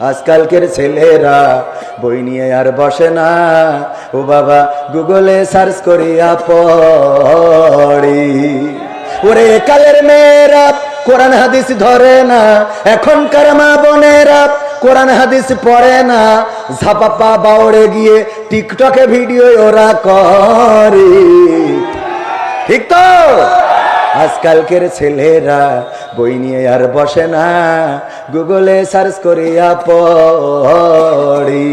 আজকালকের ছেলেরা বই নিয়ে আর বসে না। ও বাবা, গুগলে সার্চ করিয়া পড়ি। ওরে কালের মেয়েরা, কোরআন হাদিস ধরে না। এখনকার মা বোনেরা কোরআন হাদিস পড়ে না। ঝাপাপা বাউড়ে গিয়ে টিকটকে ভিডিও ওরা করে। ঠিক তো? আজকালকের ছেলেরা বই নিয়ে আর বসে না। গুগলে সার্চ করিয়া পড়ি।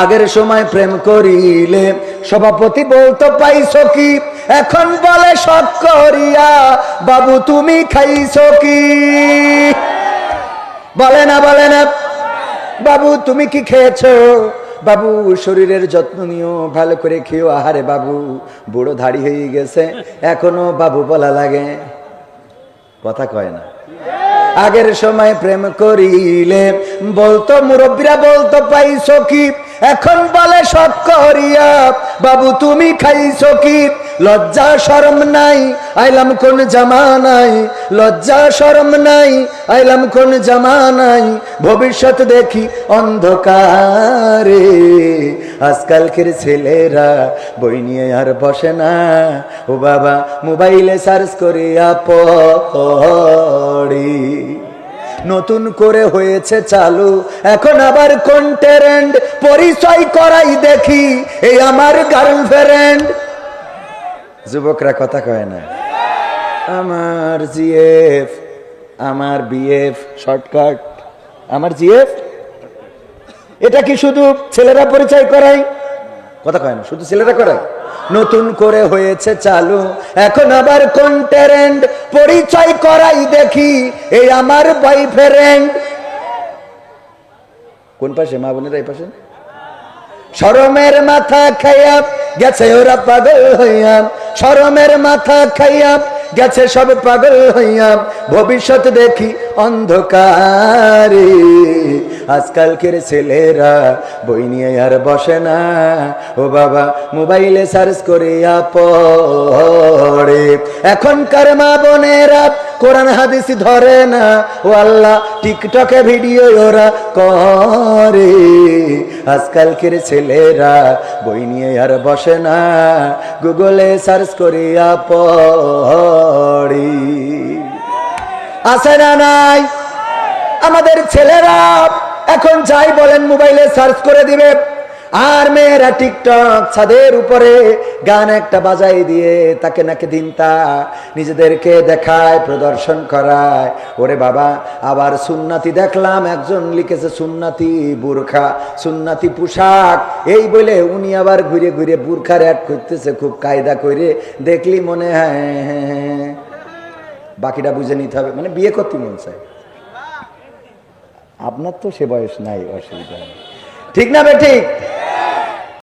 আগের সময় প্রেম করিলে সভাপতি বলতো, পাইছো কি? এখন বলে শখ করিয়া। বাবু, তুমি খাইছো কি? বলে না বলে না। বাবু, তুমি কি খেয়েছো? বাবু, শরীরের যত্ন নিও, ভালো করে খেয়েও আহারে বাবু, বুড়ো ধাড়ি হয়ে গেছে, এখনও বাবু বলা লাগে। কথা কয় না। আগের সময় প্রেম করিলে, বলতো মুরব্বীরা, বলতো পাইছো কি? এখন বলে সব করিয়া, বাবু তুমি খাইছো কি? লজ্জা, শরম নাই, আইলাম কোন জামানাই লজ্জা, শরম নাই, আইলাম কোন জামানাই ভবিষ্যৎ দেখি অন্ধকারে। আজকালকের ছেলেরা বই নিয়ে আর বসে না। ও বাবা, মোবাইলে সার্চ করিয়া পড়ি। নতুন করে হয়েছে চালু। এখন আবার কোন ট্রেন্ড পরিচয় করাই দেখি, এই আমার গার্লফ্রেন্ড যুবকরা কথা কয় না। আমার জিএফ, আমার বিএফ শর্টকাট। আমার জিএফ? এটা কি শুধু ছেলেরা পরিচয় করাই কথা কয় না, শুধু ছেলেরা করায়? নতুন করে হয়েছে চালু, এখন আবার কোন ট্যারেন্ট পরিচয় করাই দেখি, এই আমার বয়ফ্রেন্ড কোন পাশে, মা বোনেরা এই পাশে? শরমের মাথা খাইয়া গেছে ওরা পাগল হইয়া, শরমের মাথা খাইয়া গেছে সব পাগল হইয়া, ভবিষ্যৎ দেখি অন্ধকারে। আজকালকের ছেলেরা বই নিয়ে আর বসে না, ও বাবা মোবাইলে সার্চ করিয়া পড়ে। এখনকার মা বোনেরা কোরআন হাদিস ধরে না। ও আল্লাহ, টিকটকে ভিডিও ওরা করে। আজকালকের ছেলেরা বই নিয়ে আর বসে না। গুগলে সার্চ করিয়া পড়ি। আছে না নাই? আমাদের ছেলেরা এখন যাই বলেন মোবাইলে সার্চ করে দিবে। আর মেয়েরা টিকটক ছাদের উপরে গান একটা বাজাই দিয়ে তাকে নাকি দিনতা নিজেদেরকে দেখায় প্রদর্শন করায়। ওরে বাবা আবার সুন্নাতি দেখলাম একজন লিখেছে সুন্নাতি বুরখা সুন্নাতি পোশাক। এই বলে উনি আবার ঘুরে ঘুরে বুরখার অ্যাড করতেছে খুব কায়দা করে দেখলি মনে হয় হ্যাঁ, বাকিটা বুঝে নিতে হবে। মানে বিয়ে করতে মন চায়। আপনার তো সে বয়স নাই অসুবিধা ঠিক না বে ঠিক?